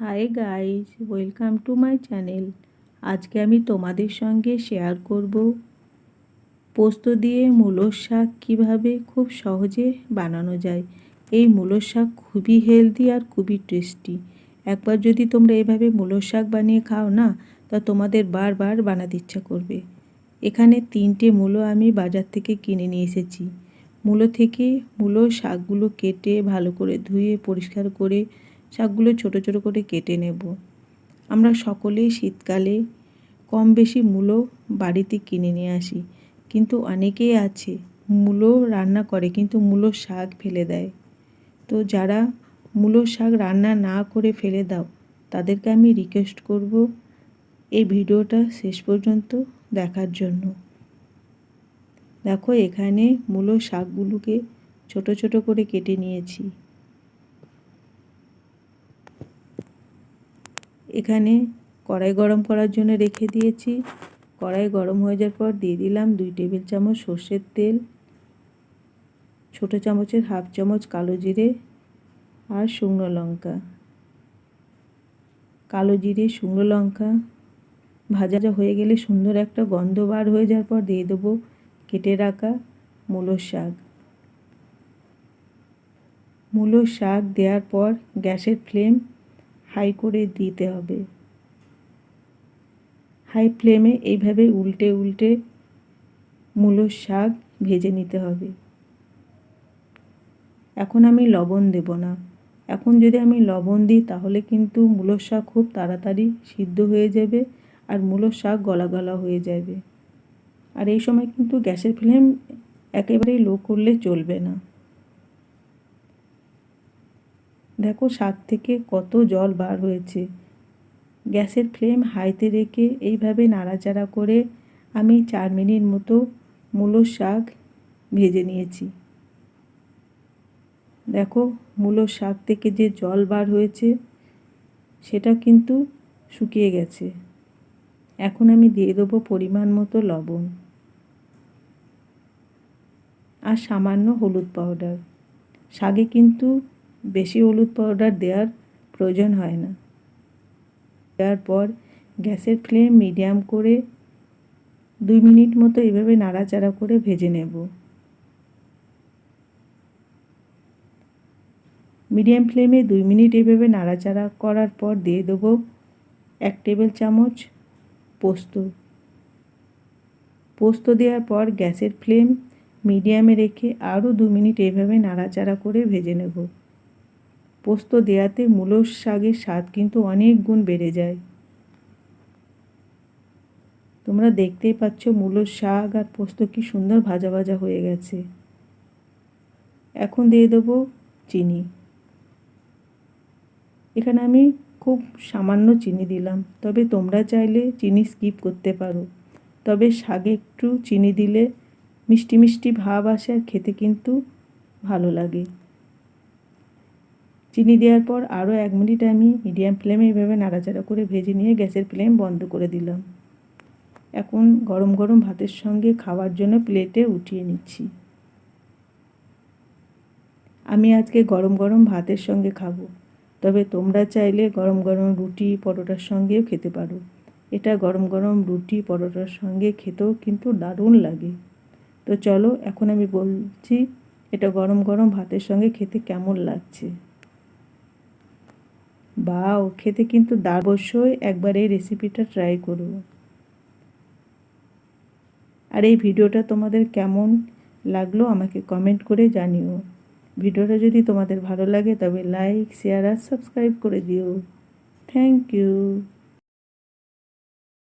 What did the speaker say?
Hi guys welcome to my channel আজকে আমি তোমাদের সঙ্গে শেয়ার করব পোস্ত দিয়ে মূলোর শাক কীভাবে খুব সহজে বানানো যায়। এই মূলোর শাক খুবই হেলদি আর খুবই টেস্টি একবার যদি তোমরা এভাবে মূলোর শাক বানিয়ে খাও না, তা তোমাদের বারবার বানাতে ইচ্ছা করবে। এখানে তিনটে মূলো আমি বাজার থেকে কিনে নিয়ে এসেছি। মূলো থেকে মূলো শাকগুলো কেটে ভালো করে ধুয়ে পরিষ্কার করে শাকগুলো ছোট ছোট করে কেটে নেব। আমরা সকলেই শীতকালে কম বেশি মূলো বাড়িতে কিনে নিয়ে আসি। কিন্তু অনেকেই আছে, মূলো রান্না করে কিন্তু মূলো শাক ফেলে দেয়। তো যারা মূলো শাক রান্না না করে ফেলে দাও, তাদেরকে আমি রিকোয়েস্ট করব এই ভিডিওটা শেষ পর্যন্ত দেখার জন্য। দেখো এখানে মূলো শাকগুলোকে ছোট ছোট করে কেটে নিয়েছি। এখানে কড়াই গরম করার জন্য রেখে দিয়েছি। কড়াই গরম হয়ে যাওয়ার পর দিয়ে দিলাম দুই টেবিল চামচ সর্ষের তেল, ছোটো চামচের হাফ চামচ কালো জিরে আর শুকনো লঙ্কা। কালো জিরে, শুকনো লঙ্কা ভাজা হয়ে গেলে সুন্দর একটা গন্ধ বার হয়ে যাওয়ার পর দিয়ে দেবো কেটে রাখা মূলোর শাক। মূলোর শাক দেওয়ার পর গ্যাসের ফ্লেম হাই করে দিতে হবে। হাই ফ্লেমে এইভাবে উল্টে উল্টে মূলোর শাক ভেজে নিতে হবে। এখন আমি লবণ দেব না। এখন যদি আমি লবণ দিই, তাহলে কিন্তু মূলোর শাক খুব তাড়াতাড়ি সিদ্ধ হয়ে যাবে আর মূলোর শাক গলা গলা হয়ে যাবে। আর এই সময় কিন্তু গ্যাসের ফ্লেম একেবারেই লো করলে চলবে না। দেখো শাক থেকে কত জল বার হয়েছে। গ্যাসের ফ্লেম হাইতে রেখে এইভাবে নাড়াচাড়া করে আমি চার মিনিট মতো মূলোর শাক ভেজে নিয়েছি। দেখো মূলোর শাক থেকে যে জল বার হয়েছে, সেটা কিন্তু শুকিয়ে গেছে। এখন আমি দিয়ে দেবো পরিমাণ মতো লবণ আর সামান্য হলুদ পাউডার শাকে কিন্তু বেশি হলুদ পাউডার দেওয়ার প্রয়োজন হয় না। দেওয়ার পর গ্যাসের ফ্লেম মিডিয়াম করে দুই মিনিট মতো এভাবে নাড়াচাড়া করে ভেজে নেব। মিডিয়াম ফ্লেমে দুই মিনিট এভাবে নাড়াচাড়া করার পর দিয়ে দেবো এক টেবিল চামচ পোস্ত। পোস্ত দেওয়ার পর গ্যাসের ফ্লেম মিডিয়ামে রেখে আরও দু মিনিট এভাবে নাড়াচাড়া করে ভেজে নেব। পোস্ত দেয়াতে মূলোর শাকের স্বাদ কিন্তু অনেক গুণ বেড়ে যায়। তোমরা দেখতেই পাচ্ছ মূলোর শাক আর পোস্ত কি সুন্দর ভাজা ভাজা হয়ে গেছে। এখন দিয়ে দেবো চিনি। এখানে আমি খুব সামান্য চিনি দিলাম, তবে তোমরা চাইলে চিনি স্কিপ করতে পারো। তবে শাকে একটু চিনি দিলে মিষ্টি মিষ্টি ভাব আসে আর খেতে কিন্তু ভালো লাগে। চিনি দেওয়ার পর আরও এক মিনিট আমি মিডিয়াম ফ্লেমে এইভাবে নাড়াচাড়া করে ভেজে নিয়ে গ্যাসের ফ্লেম বন্ধ করে দিলাম। এখন গরম গরম ভাতের সঙ্গে খাওয়ার জন্য প্লেটে উঠিয়ে নিচ্ছি। আমি আজকে গরম গরম ভাতের সঙ্গে খাব, তবে তোমরা চাইলে গরম গরম রুটি পরোটার সঙ্গেও খেতে পারো। এটা গরম গরম রুটি পরোটার সঙ্গে খেতেও কিন্তু দারুণ লাগে। তো চলো, এখন আমি বলছি, এটা গরম গরম ভাতের সঙ্গে খেতে কেমন লাগছে? বাও খেতে কিন্তু দা অবশ্যই একবার এই রেসিপিটা ট্রাই করো। আর এই ভিডিওটা তোমাদের কেমন লাগল আমাকে কমেন্ট করে জানিও। ভিডিওটা যদি তোমাদের ভালো লাগে তবে লাইক শেয়ার আর সাবস্ক্রাইব করে দিও। Thank you